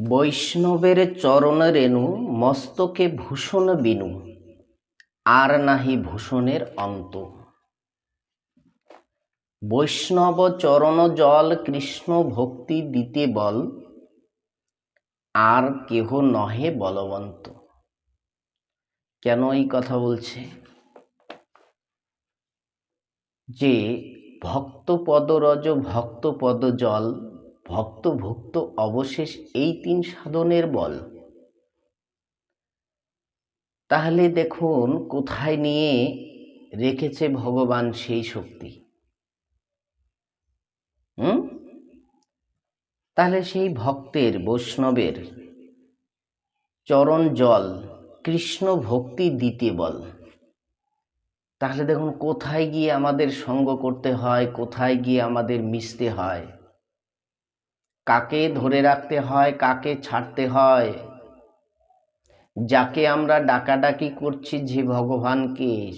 বৈষ্ণবের চরণ রেণু মস্তকে ভূষণ বিনু, আর নাহি ভূষণের অন্ত। বৈষ্ণব চরণ জল কৃষ্ণ ভক্তি দিতে বল, আর কেহ নহে বলবন্ত। কেন এই কথা বলছে? যে ভক্ত পদরজ ভক্ত পদ জল ভক্ত ভুক্ত অবশেষ এই তিন সাধনের বল। তাহলে দেখুন কোথায় নিয়ে রেখেছে ভগবান সেই শক্তি। হুম? তাহলে সেই ভক্তের, বৈষ্ণবের চরণ জল, কৃষ্ণ ভক্তি দিতে বল। তাহলে দেখুন কোথায় গিয়ে আমাদের সঙ্গ করতে হয়, কোথায় গিয়ে আমাদের মিশতে হয়। কাকে ধরে রাখতে হয়, কাকে ছাড়তে হয়? যাকে আমরা ডাকাডাকি করছি যে ভগবানকে,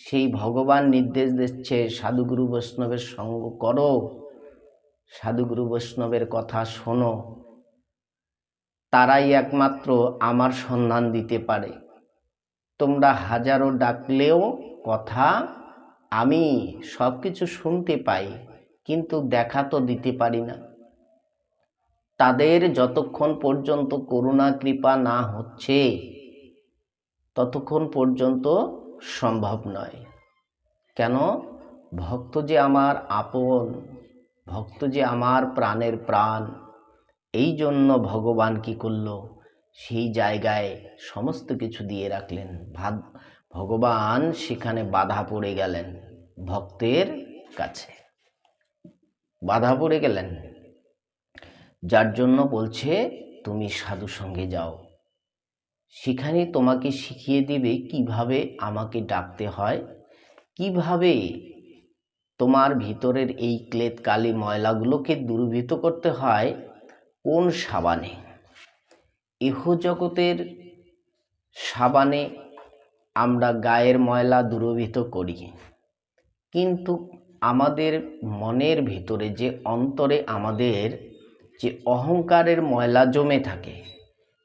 সেই ভগবান নির্দেশ দিচ্ছে, সাধুগুরু বৈষ্ণবের সঙ্গ করো। সাধুগুরু বৈষ্ণবের কথা শোনো। তারাই একমাত্র আমার সন্ধান দিতে পারে। তোমরা হাজারো ডাকলেও কথা আমি সব কিছু শুনতে পাই, কিন্তু দেখা তো দিতে পারি না। তাদের যতক্ষণ পর্যন্ত করুণা, কৃপা না হচ্ছে, ততক্ষণ পর্যন্ত সম্ভব নয়। কেন? ভক্ত যে আমার আপন, ভক্ত যে আমার প্রাণের প্রাণ, এই জন্য ভগবান কি করল? সেই জায়গায় সমস্ত কিছু দিয়ে রাখলেন। ভাব ভগবান সেখানে বাধা পড়ে গেলেন ভক্তের কাছে। বাধা পড়ে গেলেন। যার জন্য বলছে, তুমি সাধু সঙ্গে যাও। সেখানে তোমাকে শিখিয়ে দেবে কীভাবে আমাকে ডাকতে হয়, কীভাবে তোমার ভিতরের এই ক্লেদ কালি ময়লাগুলোকে দূরীভূত করতে হয়, কোন সাবানে? ইহ জগতের সাবানে আমরা গায়ের ময়লা দূরীভূত করি। কিন্তু আমাদের মনের ভিতরে যে অন্তরে আমাদের যে অহংকারের ময়লা জমে থাকে,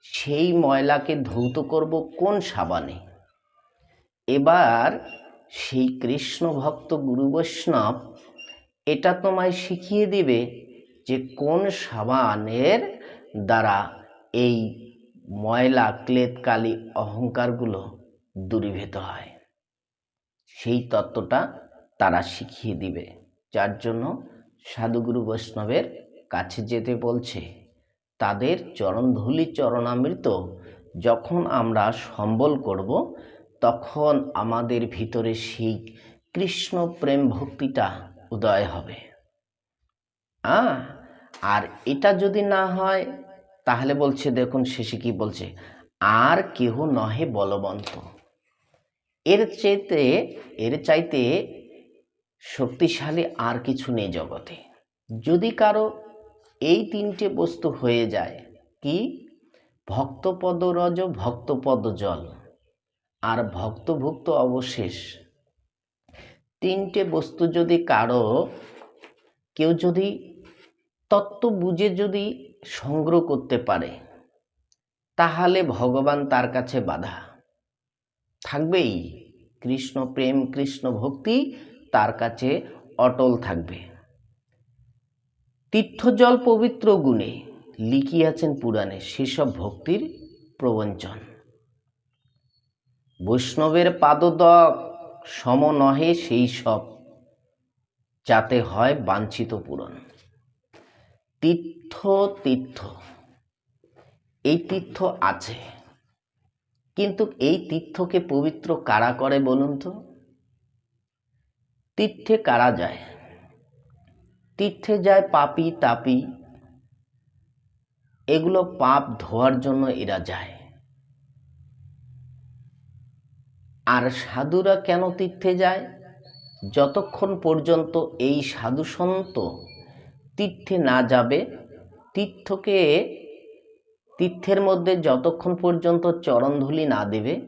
সেই ময়লাকে ধৌত করব কোন সাবানে? এবার সেই কৃষ্ণ ভক্ত গুরু বৈষ্ণব এটা তোমায় শিখিয়ে দিবে যে কোন সাবানের দ্বারা এই ময়লা ক্লেদ কালি অহংকারগুলো দূরীভূত হয়। সেই তত্ত্বটা তারা শিখিয়ে দিবে। যার জন্য সাধুগুরু বৈষ্ণবের কাছে যেতে বলছে। তাদের চরণধুলি চরণামৃত যখন আমরা সম্বল করব, তখন আমাদের ভিতরে সেই কৃষ্ণ প্রেম ভক্তিটা উদয় হবে। হ্যাঁ আর এটা যদি না হয়, তাহলে বলছে, দেখুন শেষে কি বলছে, আর কেহ নহে বলবন্ত। এর চাইতে এর চাইতে শক্তিশালী আর কিছু নেই জগতে। যদি কারও এই তিনটে বস্তু হয়ে যায় কি? ভক্তপদ রজ ভক্তপদ জল আর ভক্তভুক্ত অবশেষ। তিনটে বস্তু যদি কারও, কেউ যদি তত্ত্ব বুঝে যদি সংগ্রহ করতে পারে, তাহলে ভগবান তার কাছে বাধা। থাকবেই। কৃষ্ণ প্রেম, কৃষ্ণ ভক্তি তার কাছে অটল থাকবে। তীর্থজল পবিত্র গুণে লিখিয়াছেন পুরাণে সেসব ভক্তির প্রবঞ্চন। বৈষ্ণবের পাদদক সম নহে সেই সব যাতে হয় বাঞ্ছিত পূরণ। তীর্থ তীর্থ, এই তীর্থ আছে, কিন্তু এই তীর্থকে পবিত্র কারা করে বলুন তো? তীর্থে কারা যায়? তীর্থে যায় পাপি, তাপি। এগুলো পাপ ধোয়ার জন্য এরা যায়। আর সাধুরা কেন তীর্থে যায়? যতক্ষণ পর্যন্ত এই সাধু সন্ত তীর্থে না যাবে, তীর্থকে, তীর্থের মধ্যে যতক্ষণ পর্যন্ত চরণধুলি না দেবে,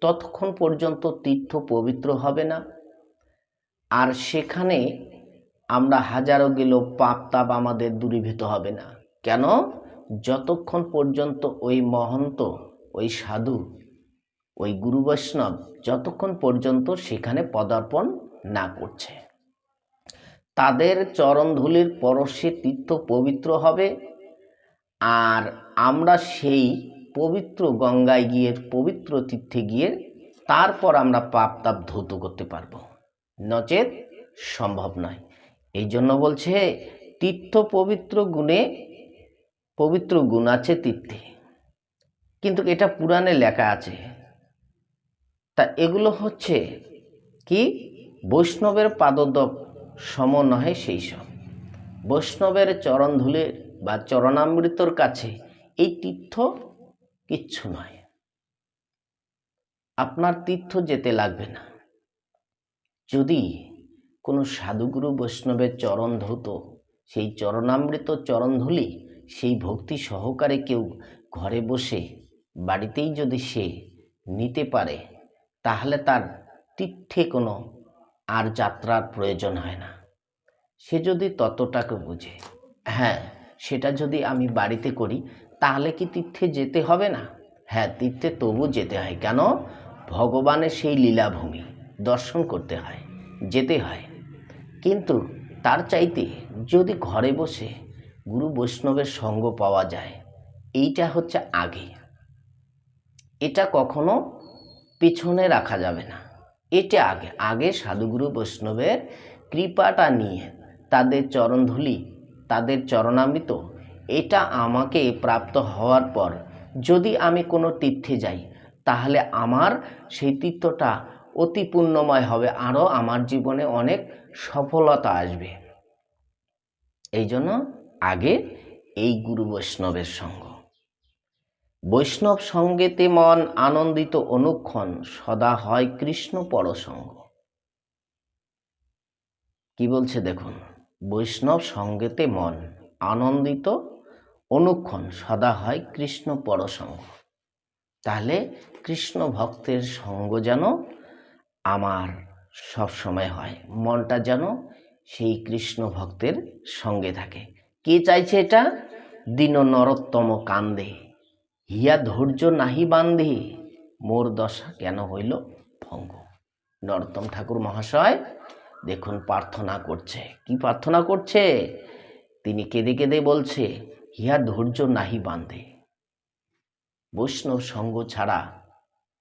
ততক্ষণ পর্যন্ত তীর্থ পবিত্র হবে না। আর সেখানে আমরা হাজারো গেলেও পাপ তাপ আমাদের দূরীভূত হবে না। কেন? যতক্ষণ পর্যন্ত ওই মহন্ত, ওই সাধু, ওই গুরু বৈষ্ণব যতক্ষণ পর্যন্ত সেখানে পদার্পণ না করছে, তাদের চরণধুলির পরশে তীর্থ পবিত্র হবে আর আমরা সেই পবিত্র গঙ্গায় গিয়ে, পবিত্র তীর্থে গিয়ে তারপর আমরা পাপ তাপ ধৌত করতে পারব। নচেত সম্ভব নয়। এই জন্য বলছে, তীর্থ পবিত্র গুণে, পবিত্র গুণ আছে তীর্থে। কিন্তু এটা পুরাণে লেখা আছে। তা এগুলো হচ্ছে কি? বৈষ্ণবের পাদদক সম নহে সেই সব। বৈষ্ণবের চরণধুলে বা চরণামৃতর কাছে এই তীর্থ কিচ্ছু নয়। আপনার তীর্থ যেতে লাগবে না। যদি কোনো সাধুগুরু বৈষ্ণবের চরণ ধৌত, সেই চরণামৃত চরণধুলি সেই ভক্তি সহকারে কেউ ঘরে বসে বাড়িতেই যদি সে নিতে পারে, তাহলে তার তীর্থে কোনো আর যাত্রার প্রয়োজন হয় না। সে যদি ততটাকে বুঝে হ্যাঁ সেটা যদি আমি বাড়িতে করি, তাহলে কি তীর্থে যেতে হবে না? হ্যাঁ তীর্থে তবু যেতে হয়। কেন? ভগবানের সেই লীলাভূমি, দর্শন করতে হয়, যেতে হয়। কিন্তু তার চাইতে যদি ঘরে বসে গুরু বৈষ্ণবের সঙ্গ পাওয়া যায়, এইটা হচ্ছে আগে। এটা কখনো পিছনে রাখা যাবে না। এটা আগে। আগে সাধুগুরু বৈষ্ণবের কৃপাটা নিয়ে তাদের চরণধুলি, তাদের চরণামৃত, এটা আমাকে প্রাপ্ত হওয়ার পর যদি আমি কোনো তীর্থে যাই, তাহলে আমার সেই তীর্থটা অতি পুণ্যময় হবে, আরও আমার জীবনে অনেক সফলতা আসবে। এই জন্য আগে এই গুরু বৈষ্ণবের সঙ্গ। বৈষ্ণব সঙ্গেতে মন আনন্দিত অনুক্ষণ সদা হয় কৃষ্ণ পরসঙ্গ। কি বলছে দেখুন, বৈষ্ণব সঙ্গেতে মন আনন্দিত অনুক্ষণ সদা হয় কৃষ্ণ পরসঙ্গ। তাহলে কৃষ্ণ ভক্তের সঙ্গ যেন আমার সব সময় হয়। মনটা যেন সেই কৃষ্ণ ভক্তের সঙ্গে থাকে। কে চাইছে এটা? দিন নরোত্তম কান্দে। হিয়া ধৈর্য নাহি বান্ধে। মোর দশা কেন হইল ভঙ্গ। নরোত্তম ঠাকুর মহাশয়, দেখুন প্রার্থনা করছে। কি প্রার্থনা করছে? তিনি কেঁদে কেঁদে বলছে, হিয়া ধৈর্য নাহি বান্ধে। বৈষ্ণব সঙ্গ ছাড়া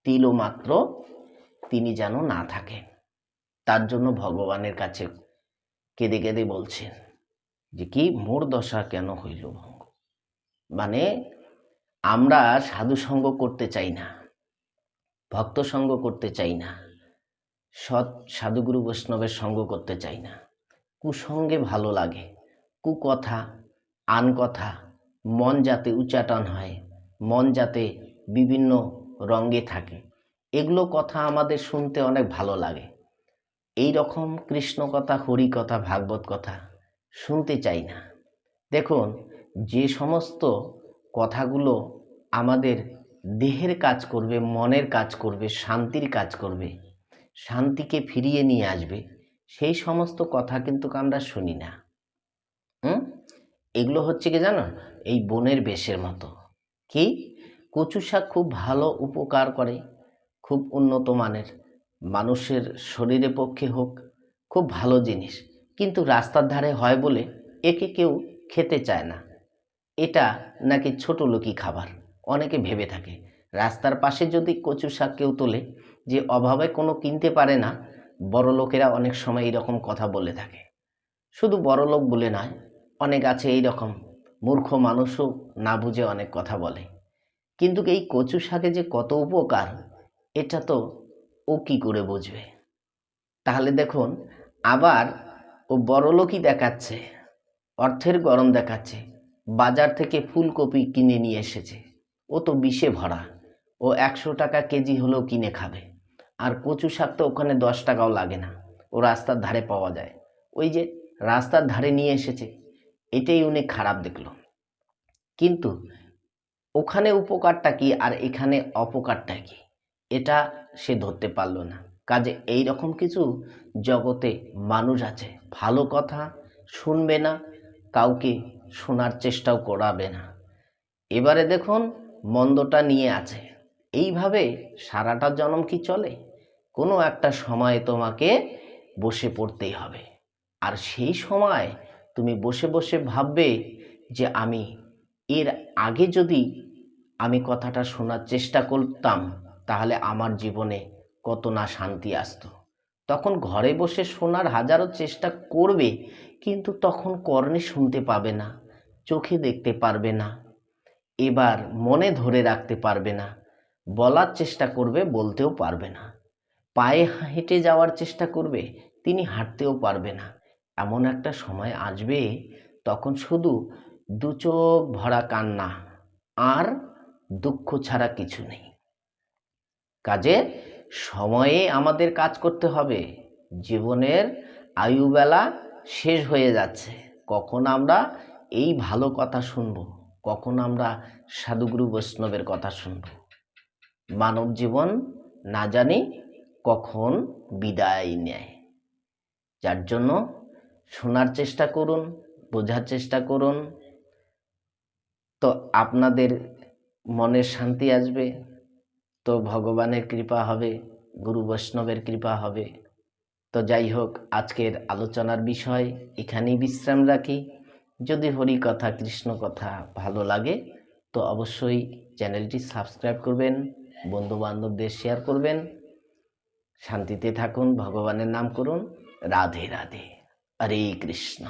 তিলও মাত্র তিনি যেন না থাকেন। তার জন্য ভগবানের কাছে কেঁদে কেঁদে বলছেন যে, কি মোর দশা কেন হইল ভঙ্গ? মানে আমরা সাধু সঙ্গ করতে চাই না, ভক্ত সঙ্গ করতে চাই না, সৎ সাধুগুরু বৈষ্ণবের সঙ্গ করতে চাই না। কুসঙ্গে ভালো লাগে, কুকথা আন কথা মন যাতে উচ্চাটন হয়, মন যাতে বিভিন্ন রঙ্গে থাকে। এগুলো কথা আমাদের শুনতে অনেক ভালো লাগে। এই রকম কৃষ্ণ কথা, হরি কথা, ভাগবত কথা শুনতে চাই না। দেখুন, যে সমস্ত কথাগুলো আমাদের দেহের কাজ করবে, মনের কাজ করবে, শান্তির কাজ করবে, শান্তিকে ফিরিয়ে নিয়ে আসবে, সেই সমস্ত কথা কিন্তু আমরা শুনি না। হুম? এগুলো হচ্ছে কি জানো? এই বনের বেশের মতো। কি? কচু শাক খুব ভালো উপকার করে। খুব উন্নত মানের। মানুষের শরীরের পক্ষে হোক, খুব ভালো জিনিস। কিন্তু রাস্তার ধারে হয় বলে একে কেউ খেতে চায় না। এটা নাকি ছোট লোকই খাবার? অনেকে ভেবে থাকে। রাস্তার পাশে যদি কচু শাক কেউ তোলে, যে অভাবে কোনো কিনতে পারে না, বড় লোকেরা অনেক সময় এরকম কথা বলে থাকে। শুধু বড় লোক বলে নয়, অনেক আছে এই রকম মূর্খ মানুষও না বুঝে অনেক কথা বলে। কিন্তু এই কচু শাকে যে কত উপকার এটা তো ও কি করে বুঝবে? তাহলে দেখুন, আবার ও বড় লোকই দেখাচ্ছে, অর্থের গরম দেখাচ্ছে, বাজার থেকে ফুলকপি কিনে নিয়ে এসেছে। ও তো বিষে ভরা, ও একশো টাকা কেজি হলেও কিনে খাবে। আর কচু শাক তো ওখানে দশ টাকাও লাগে না, ও রাস্তার ধারে পাওয়া যায়। ওই যে রাস্তার ধারে নিয়ে এসেছে, এটাই উনি খারাপ দেখল। কিন্তু ওখানে উপকারটা কি আর এখানে অপকারটা কি? এটা সে ধরতে পারল না। কাজে এই রকম কিছু জগতে মানুষ আছে, ভালো কথা শুনবে না, কাউকে শোনার চেষ্টাও করাবে না। এবারে দেখুন মন্দটা নিয়ে আছে। এইভাবে সারাটা জনম কি চলে? কোনো একটা সময়ে তোমাকে বসে পড়তেই হবে। আর সেই সময় তুমি বসে বসে ভাববে যে আমি, এর আগে যদি আমি কথাটা শোনার চেষ্টা করতাম তাহলে আমার জীবনে কত না শান্তি আসতো। তখন ঘরে বসে শোনার হাজারো চেষ্টা করবে, কিন্তু তখন কর্ণে শুনতে পাবে না, চোখে দেখতে পারবে না, এবার মনে ধরে রাখতে পারবে না, বলার চেষ্টা করবে, বলতেও পারবে না। পায়ে হেঁটে যাওয়ার চেষ্টা করবে, তিনি হাঁটতেও পারবে না। এমন একটা সময় আসবে, তখন শুধু দু চোখ ভরা কান্না, আর দুঃখ ছাড়া কিছু নেই। কাজে সময়ে আমাদের কাজ করতে হবে। জীবনের আয়ুবেলা শেষ হয়ে যাচ্ছে। কখন আমরা এই ভালো কথা শুনব? কখন আমরা সাধুগুরু বৈষ্ণবের কথা শুনব? মানব জীবন না জানি কখন বিদায় নেয়। যার জন্য শোনার চেষ্টা করুন, বোঝার চেষ্টা করুন। তো আপনাদের মনের শান্তি আসবে। তো ভগবানের কৃপা হবে, গুরু বৈষ্ণবের কৃপা হবে। তো যাই হোক, আজকের আলোচনার বিষয় এখানেই বিশ্রাম রাখি। যদি হরি কথা কৃষ্ণ কথা ভালো লাগে, তো অবশ্যই চ্যানেলটি সাবস্ক্রাইব করবেন বন্ধু বান্ধবদের শেয়ার করবেন। শান্তিতে থাকুন, ভগবানের নাম করুন। রাধে রাধে। হরে কৃষ্ণ।